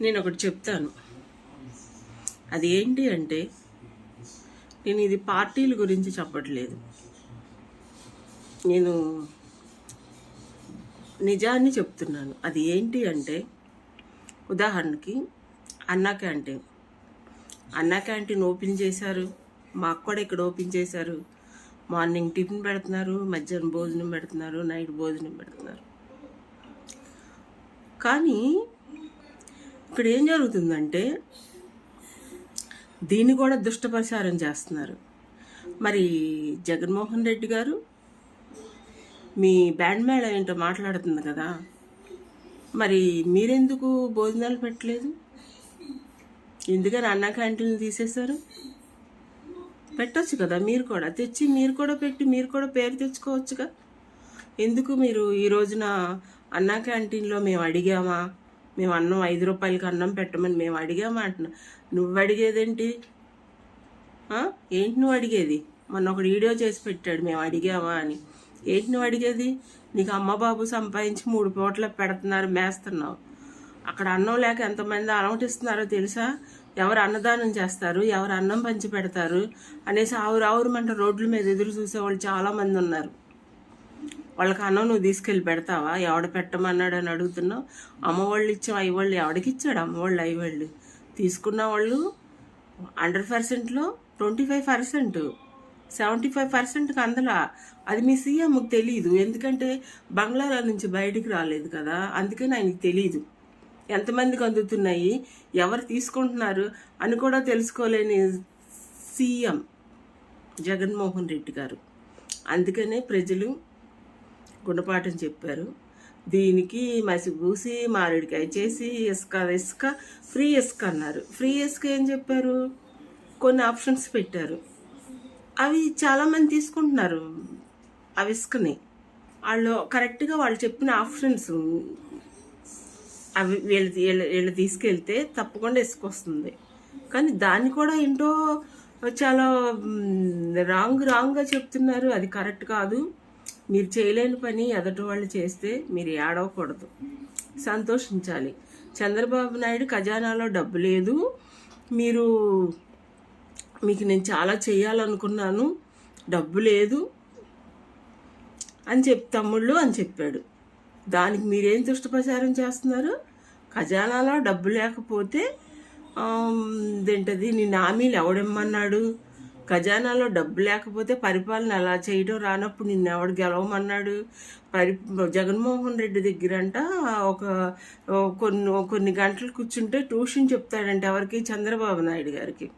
నేను ఒకటి చెప్తాను. అది ఏంటి అంటే నేను ఇది పార్టీల గురించి చెప్పట్లేదు. నేను నిజాన్ని చెప్తున్నాను. అది ఏంటి అంటే ఉదాహరణకి అన్నా క్యాంటీన్. అన్నా క్యాంటీన్ ఓపెన్ చేశారు. మాకు కూడా ఇక్కడ ఓపెన్ చేశారు. మార్నింగ్ టిఫిన్ పెడుతున్నారు మధ్యాహ్నం భోజనం పెడుతున్నారు నైట్ భోజనం పెడుతున్నారు. కానీ ఇక్కడ ఏం జరుగుతుందంటే దీన్ని కూడా దుష్టప్రచారం చేస్తున్నారు. మరి జగన్మోహన్ రెడ్డి గారు మీ బ్యాండ్ మేళ ఏంటో మాట్లాడుతుంది కదా. మరి మీరెందుకు భోజనాలు పెట్టలేదు? ఎందుకని అన్న క్యాంటీన్లు తీసేశారు? పెట్టచ్చు కదా మీరు కూడా తెచ్చి మీరు కూడా పెట్టి మీరు కూడా పేరు తెచ్చుకోవచ్చుగా. ఎందుకు మీరు ఈ రోజున అన్నా క్యాంటీన్లో మేము అడిగామా? మేము అన్నం ఐదు రూపాయలకి అన్నం పెట్టమని మేము అడిగామా అంటున్నా. నువ్వు అడిగేదేంటి ఏంటి నువ్వు అడిగేది మొన్న ఒకడు వీడియో చేసి పెట్టాడు మేము అడిగామా అని. ఏంటి నువ్వు అడిగేది నీకు అమ్మ బాబు సంపాదించి మూడు పూటలు పెడుతున్నారు మేస్తున్నావు. అక్కడ అన్నం లేక ఎంతమంది అలమటిస్తున్నారో తెలుసా? ఎవరు అన్నదానం చేస్తారు ఎవరు అన్నం పంచి పెడతారు అనేసి ఆవురు ఆవురు మంట రోడ్ల మీద ఎదురు చూసేవాళ్ళు చాలామంది ఉన్నారు. వాళ్ళకి అన్నం నువ్వు తీసుకెళ్ళి పెడతావా? ఎవడ పెట్టమన్నాడు అని అడుగుతున్నావు అమ్మవాళ్ళు ఇచ్చాం అయ్యవాళ్ళు ఎవడికి ఇచ్చాడు? అమ్మవాళ్ళు అయ్యవాళ్ళు తీసుకున్న వాళ్ళు హండ్రెడ్ పర్సెంట్లో twenty five percent seventy five పర్సెంట్కి అందలా. అది మీ సీఎంకి తెలియదు ఎందుకంటే బంగ్లాలో నుంచి బయటికి రాలేదు కదా. అందుకని ఆయనకి తెలియదు ఎంతమందికి అందుతున్నాయి? ఎవరు తీసుకుంటున్నారు అని కూడా తెలుసుకోలేని సీఎం జగన్మోహన్ రెడ్డి గారు. అందుకనే ప్రజలు గుణపాఠం చెప్పారు. దీనికి మసిపూసి మారేడికాయ చేసి ఇసుక ఇసుక ఫ్రీ ఇసుక అన్నారు. ఫ్రీ ఇసుక ఏం చెప్పారు? కొన్ని ఆప్షన్స్ పెట్టారు. అవి చాలామంది తీసుకుంటున్నారు అవి ఇసుకని. వాళ్ళు కరెక్ట్గా వాళ్ళు చెప్పిన ఆప్షన్స్ అవి వీళ్ళు వీళ్ళు వీళ్ళు తీసుకెళ్తే తప్పకుండా ఇసుకొస్తుంది కానీ దాన్ని కూడా ఏంటో చాలా రాంగ్ రాంగ్గా చెప్తున్నారు. అది కరెక్ట్ కాదు. మీరు చేయలేని పని ఎదటి వాళ్ళు చేస్తే మీరు ఏడవకూడదు. సంతోషించాలి. చంద్రబాబు నాయుడు ఖజానాలో డబ్బు లేదు. మీరు మీకు నేను చాలా చేయాలనుకున్నాను. డబ్బు లేదు. అని చెప్పి తమ్ముళ్ళు అని చెప్పాడు. దానికి మీరేం దుష్టప్రచారం చేస్తున్నారు? ఖజానాలో డబ్బు లేకపోతే ఏంటది నీ నామీలు ఎవడమ్మన్నాడు ఖజానాలో డబ్బు లేకపోతే పరిపాలన ఎలా చేయడం రానప్పుడు నిన్న ఎవడు గెలవమన్నాడు? పరి జగన్మోహన్ రెడ్డి దగ్గర అంట ఒక కొన్ని కొన్ని గంటలు కూర్చుంటే ట్యూషన్ చెప్తాడంట ఎవరికి? చంద్రబాబు నాయుడు గారికి.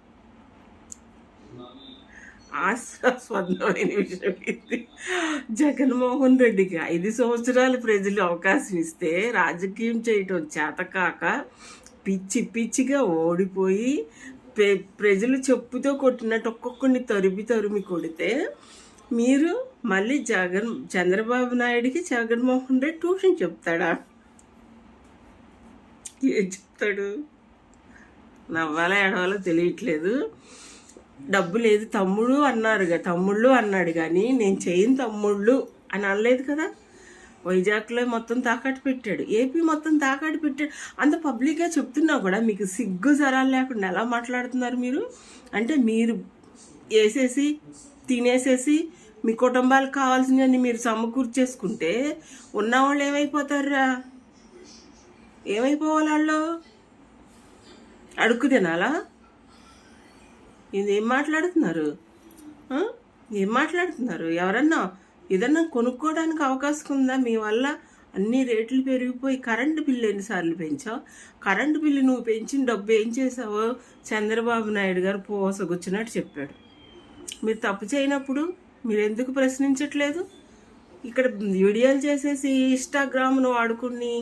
ఆస్వాస్పదమైన విషయం ఇది. జగన్మోహన్ రెడ్డికి ఐదు సంవత్సరాలు ప్రజలు అవకాశం ఇస్తే రాజకీయం చేయటం చేతకాక పిచ్చి పిచ్చిగా ఓడిపోయి ప్రజలు చెప్పుతో కొట్టినట్టు ఒక్కొక్కరిని తరిమి తరిమి కొడితే మీరు మళ్ళీ జగన్ చంద్రబాబు నాయుడికి జగన్మోహన్ రెడ్డి ట్యూషన్ చెప్తాడా? ఏం చెప్తాడు? నవ్వాలా ఏడవాలో తెలియట్లేదు. డబ్బు లేదు తమ్ముడు అన్నారుగా తమ్ముళ్ళు అన్నాడు కానీ నేను చేయను తమ్ముళ్ళు అని అనలేదు కదా? వైజాగ్లో మొత్తం తాకట్టు పెట్టాడు. ఏపీ మొత్తం తాకట్టు పెట్టాడు. అంత పబ్లిక్గా చెప్తున్నా కూడా మీకు సిగ్గు జరాలు లేకుండా ఎలా మాట్లాడుతున్నారు మీరు? అంటే మీరు వేసేసి తినేసేసి మీ కుటుంబాలకు కావాల్సినవన్నీ మీరు సమకూర్చేసుకుంటే ఉన్నవాళ్ళు ఏమైపోతారా ఏమైపోవాలి వాళ్ళు? అడుక్కు తినాలా? ఇది ఏం మాట్లాడుతున్నారు? ఏం మాట్లాడుతున్నారు? ఎవరన్నా ఏదన్నా కొనుక్కోవడానికి అవకాశం ఉందా మీ వల్ల అన్ని రేట్లు పెరిగిపోయి కరెంటు బిల్లు ఎన్నిసార్లు పెంచావు? కరెంటు బిల్లు నువ్వు పెంచిన డబ్బు ఏం చేసావో చంద్రబాబు నాయుడు గారు పోసగొచ్చినట్టు చెప్పాడు. మీరు తప్పు చేయనప్పుడు మీరు ఎందుకు ప్రశ్నించట్లేదు? ఇక్కడ వీడియోలు చేసేసి ఇన్స్టాగ్రామ్ను వాడుకుని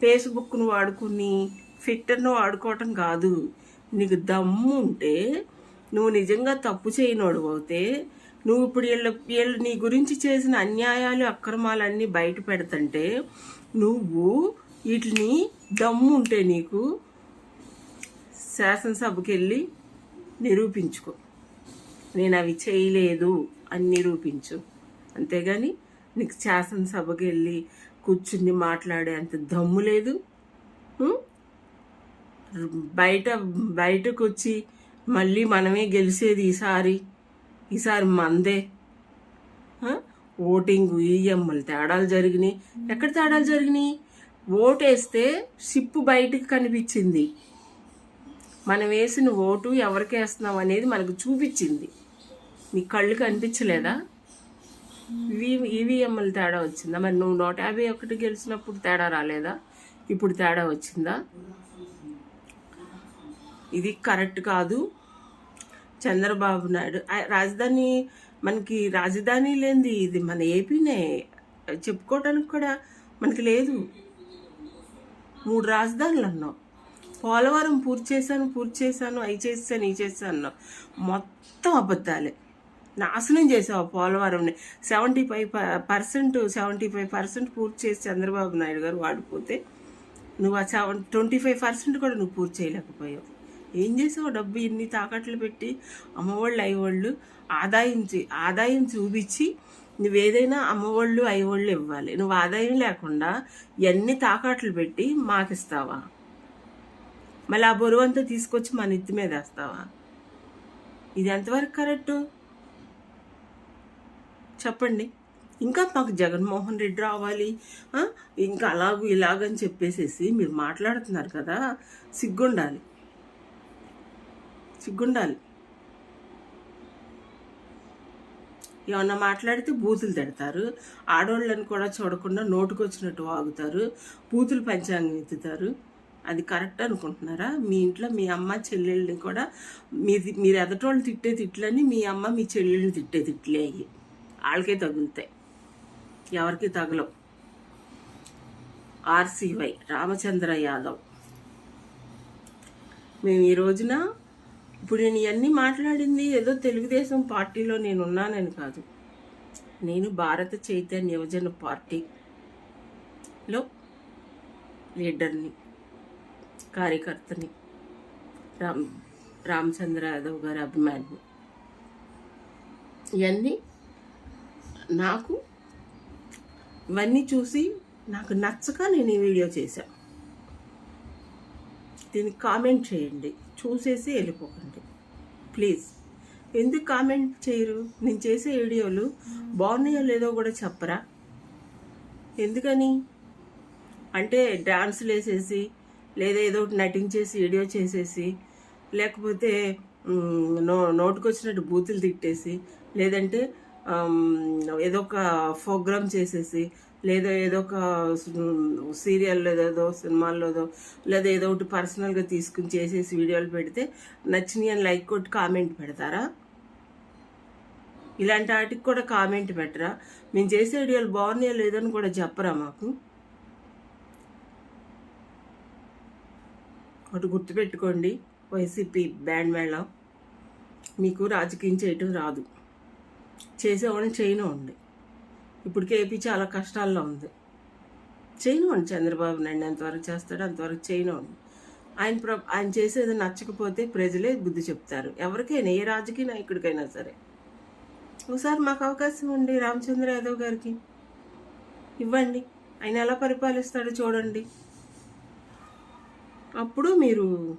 ఫేస్బుక్ను వాడుకుని ఫిట్టర్ను వాడుకోవటం కాదు. నీకు దమ్ము ఉంటే నువ్వు నిజంగా తప్పు చేయనోడు అవుతే నువ్వు ఇప్పుడు వీళ్ళ వీళ్ళు నీ గురించి చేసిన అన్యాయాలు అక్రమాలన్నీ బయట పెడుతుంటే నువ్వు వీటిని దమ్ము ఉంటే నీకు శాసనసభకి వెళ్ళి నిరూపించుకో. నేను అవి చేయలేదు అని నిరూపించు. అంతేగాని నీకు శాసనసభకి వెళ్ళి కూర్చుని మాట్లాడే అంత దమ్ము లేదు. బయట బయటకు వచ్చి మళ్ళీ మనమే గెలిచేది ఈసారి. ఈసారి మందే. ఓటింగ్ ఈఎంఎల్ తేడాలు జరిగినాయి. ఎక్కడ తేడాలు జరిగినాయి? ఓటేస్తే షిప్ బయటకు కనిపించింది. మనం వేసిన ఓటు ఎవరికి వేస్తున్నాం అనేది మనకు చూపించింది. మీ కళ్ళు కనిపించలేదా? ఇవి ఈవీఎంఎల్ తేడా వచ్చిందా? మరి నువ్వు నూట యాభై ఒకటి గెలిచినప్పుడు తేడా రాలేదా? ఇప్పుడు తేడా వచ్చిందా? ఇది కరెక్ట్ కాదు. చంద్రబాబు నాయుడు. రాజధాని మనకి రాజధాని లేనిది ఇది మన ఏపీనే. చెప్పుకోవడానికి కూడా మనకి లేదు. మూడు రాజధానులు అన్నావు పోలవరం పూర్తి చేశాను పూర్తి చేశాను అవి చేస్తాను ఇవి చేస్తాను అన్నావు మొత్తం అబద్ధాలే. నాశనం చేసావు పోలవరంని. Seventy five percent seventy five percent పూర్తి చేసి చంద్రబాబు నాయుడు గారు వాడిపోతే నువ్వు ఆ సెవెన్ ట్వంటీ ఫైవ్ పర్సెంట్ కూడా నువ్వు పూర్తి చేయలేకపోయావు. ఏం చేసావు డబ్బు ఇన్ని తాకట్లు పెట్టి? అమ్మవాళ్ళు అయ్యవాళ్ళు ఆదాయం ఆదాయం చూపించి నువ్వు ఏదైనా అమ్మవాళ్ళు అయ్యవాళ్ళు ఇవ్వాలి. నువ్వు ఆదాయం లేకుండా ఎన్ని తాకట్లు పెట్టి మాకిస్తావా? మళ్ళీ ఆ బరువు అంతా తీసుకొచ్చి మన నెత్తి మీద వేస్తావా? ఇది ఎంతవరకు కరెక్టు? చెప్పండి. ఇంకా మాకు జగన్మోహన్ రెడ్డి రావాలి. ఇంకా అలాగూ ఇలాగని చెప్పేసేసి మీరు మాట్లాడుతున్నారు కదా సిగ్గుండాలి. సిగ్గుండాలి. ఏమన్నా మాట్లాడితే బూతులు తిడతారు. ఆడవాళ్ళని కూడా చూడకుండా నోటుకొచ్చినట్టు వాగుతారు. బూతులు పంచాంగం ఎత్తుతారు. అది కరెక్ట్ అనుకుంటున్నారా? మీ ఇంట్లో మీ అమ్మ చెల్లెళ్ళని కూడా మీది మీరు ఎదటోళ్ళు తిట్టే తిట్లని మీ అమ్మ మీ చెల్లెళ్ళని తిట్టే తిట్లే అయ్యి. వాళ్ళకే తగులుతాయి. ఎవరికి తగలవు. ఆర్సీవై రామచంద్ర యాదవ్. మేము ఈ రోజున ఇప్పుడు నేను ఇవన్నీ మాట్లాడింది ఏదో తెలుగుదేశం పార్టీలో నేను ఉన్నానని కాదు. నేను భారత చైతన్య యువజన పార్టీలో లీడర్ని కార్యకర్తని రామ్ రామచంద్ర యాదవ్ గారి అభిమాని ఇవన్నీ నాకు ఇవన్నీ చూసి నాకు నచ్చక నేను ఈ వీడియో చేశాను దీనికి కామెంట్ చేయండి. చూసేసి వెళ్ళిపోకండి. ప్లీజ్. ఎందుకు కామెంట్ చేయరు? నేను చేసే వీడియోలు బాగున్నాయో లేదో కూడా చెప్పరా? ఎందుకని? అంటే డాన్సులు వేసేసి లేదా ఏదో ఒకటి నటించేసి వీడియో చేసేసి లేకపోతే నో నోటుకొచ్చినట్టు బూతులు తిట్టేసి లేదంటే ఏదో ఒక ప్రోగ్రామ్ చేసేసి లేదా ఏదో ఒక సీరియల్లో ఏదో సినిమాల్లోదో లేదా ఏదో ఒకటి పర్సనల్గా తీసుకుని చేసేసి వీడియోలు పెడితే నచ్చినాయి అని లైక్ కొట్టి కామెంట్ పెడతారా? ఇలాంటి వాటికి కూడా కామెంట్ పెట్టరా? మేము చేసే వీడియోలు బాగున్నాయో లేదని కూడా చెప్పరా మాకు? ఒకటి గుర్తుపెట్టుకోండి వైసీపీ బ్యాండ్ మేళం. మీకు రాజకీయం చేయటం రాదు. చేసేవాడిని చేయనివ్వండి. ఇప్పుడు ఏపీ చాలా కష్టాల్లో ఉంది. చేయనివ్వండి చంద్రబాబు నాయుడు ఎంతవరకు చేస్తాడో అంతవరకు చేయనివ్వండి. ఆయన ప్ర ఆయన చేసేది నచ్చకపోతే ప్రజలే బుద్ధి చెప్తారు. ఎవరికైనా ఏ రాజకీయ నాయకుడికైనా సరే. ఒకసారి మాకు అవకాశం ఉంది రామచంద్ర యాదవ్ గారికి. ఇవ్వండి. ఆయన ఎలా పరిపాలిస్తాడో చూడండి. అప్పుడు మీరు